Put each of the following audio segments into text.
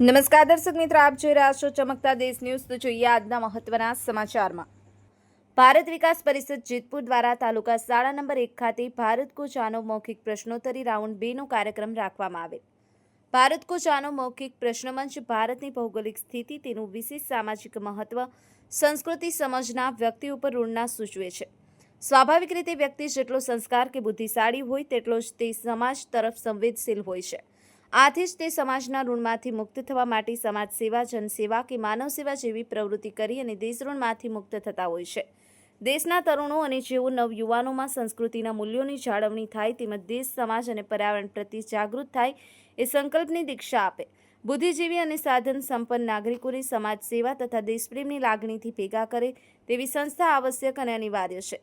નમસ્કાર, દર્શક મિત્રો, આપ જોઈ રહ્યા છો ચમકતા દેશ ન્યૂઝ. તો જોઈએ આજના મહત્વના સમાચારમાં. ભારત વિકાસ પરિષદ જેતપુર દ્વારા તાલુકા શાળા નંબર એક ખાતે ભારત કો જાનો મૌખિક પ્રશ્નોત્તરી રાઉન્ડ બેનો કાર્યક્રમ રાખવામાં આવેલ ભારત કો જાનો મૌખિક પ્રશ્નમંચ ભારતની ભૌગોલિક સ્થિતિ, તેનું વિશેષ સામાજિક મહત્વ, સંસ્કૃતિ સમજના વ્યક્તિ ઉપર ઋણના સૂચવે છે. સ્વાભાવિક રીતે વ્યક્તિ જેટલો સંસ્કાર કે બુદ્ધિશાળી હોય, તેટલો જ તે સમાજ તરફ સંવેદશીલ હોય છે. આથી જ તે સમાજના ઋણમાંથી મુક્ત થવા માટે સમાજ સેવા જનસેવા કે માનવ સેવા જેવી પ્રવૃત્તિ કરી અને દેશ ઋણમાંથી મુક્ત થતા હોય છે. દેશના તરુણો અને જેઓ નવયુવાનોમાં સંસ્કૃતિના મૂલ્યોની જાળવણી થાય તેમજ દેશ, સમાજ અને પર્યાવરણ પ્રત્યે જાગૃત થાય એ સંકલ્પની દીક્ષા આપે. બુદ્ધિજીવી અને સાધન સંપન્ન નાગરિકોને સમાજ સેવા તથા દેશપ્રેમની લાગણીથી ભેગા કરે તેવી સંસ્થા આવશ્યક અને અનિવાર્ય છે.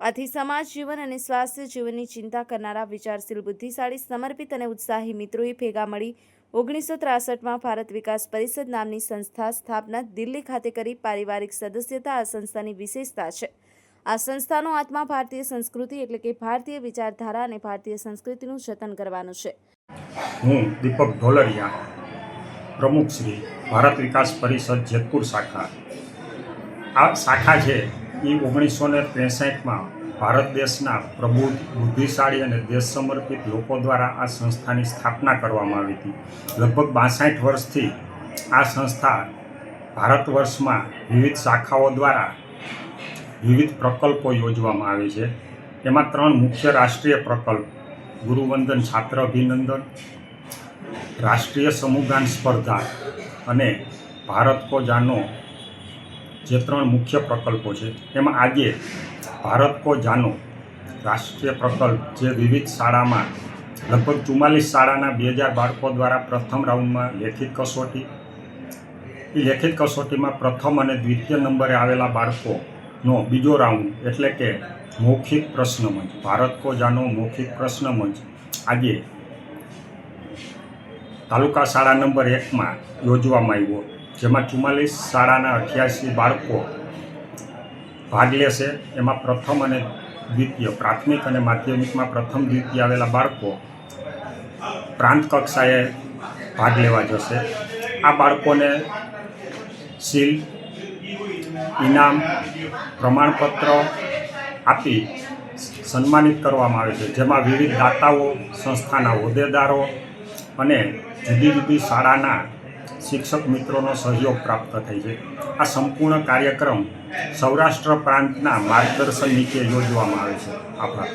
આથી સમાજ જીવન અને સ્વાસ્થ્ય જીવનની ચિંતા કરનારા વિચારશીલ, બુદ્ધિશાળી, સમર્પિત અને ઉત્સાહી મિત્રોએ ભેગા મળી ઓગણીસો ત્રાસઠમાં ભારત વિકાસ પરિષદ નામની સંસ્થા સ્થાપના દિલ્હી ખાતે કરી પારિવારિક સદસ્યતા આ સંસ્થાની વિશેષતા છે. આ સંસ્થાનો આત્મા ભારતીય સંસ્કૃતિ એટલે કે ભારતીય વિચારધારા અને ભારતીય સંસ્કૃતિનું જતન કરવાનું છે. હું દીપક ઢોલરિયા, પ્રમુખ શ્રી ભારત વિકાસ પરિષદ જેતપુર શાખા. આ શાખા છે એ ઓગણીસો ને ત્રેસઠમાં ભારત દેશના પ્રબુદ્ધ, બુદ્ધિશાળી અને દેશ સમર્પિત લોકો દ્વારા આ સંસ્થાની સ્થાપના કરવામાં આવી હતી. લગભગ બાસઠ વર્ષથી આ સંસ્થા ભારત વર્ષમાં વિવિધ શાખાઓ દ્વારા વિવિધ પ્રકલ્પો યોજવામાં આવે છે. એમાં ત્રણ મુખ્ય રાષ્ટ્રીય પ્રકલ્પ, ગુરુવંદન, છાત્ર અભિનંદન, રાષ્ટ્રીય સમૂહગાન સ્પર્ધા અને ભારત કો જાનો જે ત્રણ મુખ્ય પ્રકલ્પો છે, એમાં આજે ભારત કો જાનો રાષ્ટ્રીય પ્રકલ્પ જે વિવિધ શાળામાં લગભગ ચુમ્માલીસ શાળાના બે હજાર બાળકો દ્વારા પ્રથમ રાઉન્ડમાં લેખિત કસોટી, એ લેખિત કસોટીમાં પ્રથમ અને દ્વિતીય નંબરે આવેલા બાળકોનો બીજો રાઉન્ડ એટલે કે મૌખિક પ્રશ્નમંચ, ભારત કો જાનો મૌખિક પ્રશ્નમંચ, આજે તાલુકા શાળા નંબર એકમાં યોજવામાં આવ્યો. જેમાં ચુમ્માલીસ શાળાના અઠ્યાસી બાળકો ભાગ લેશે. એમાં પ્રથમ અને દ્વિતીય, પ્રાથમિક અને માધ્યમિકમાં પ્રથમ, દ્વિતીય આવેલા બાળકો પ્રાંત કક્ષાએ ભાગ લેવા જશે. આ બાળકોને સીલ, ઇનામ, પ્રમાણપત્ર આપી સન્માનિત કરવામાં આવે છે. જેમાં વિવિધ દાતાઓ, સંસ્થાના હોદ્દેદારો અને જુદી જુદી શાળાના શિક્ષક મિત્રોનો સહયોગ પ્રાપ્ત થઈ છે. આ સંપૂર્ણ કાર્યક્રમ સૌરાષ્ટ્ર પ્રાંતના માર્ગદર્શન નીચે યોજવામાં આવે છે. આભાર.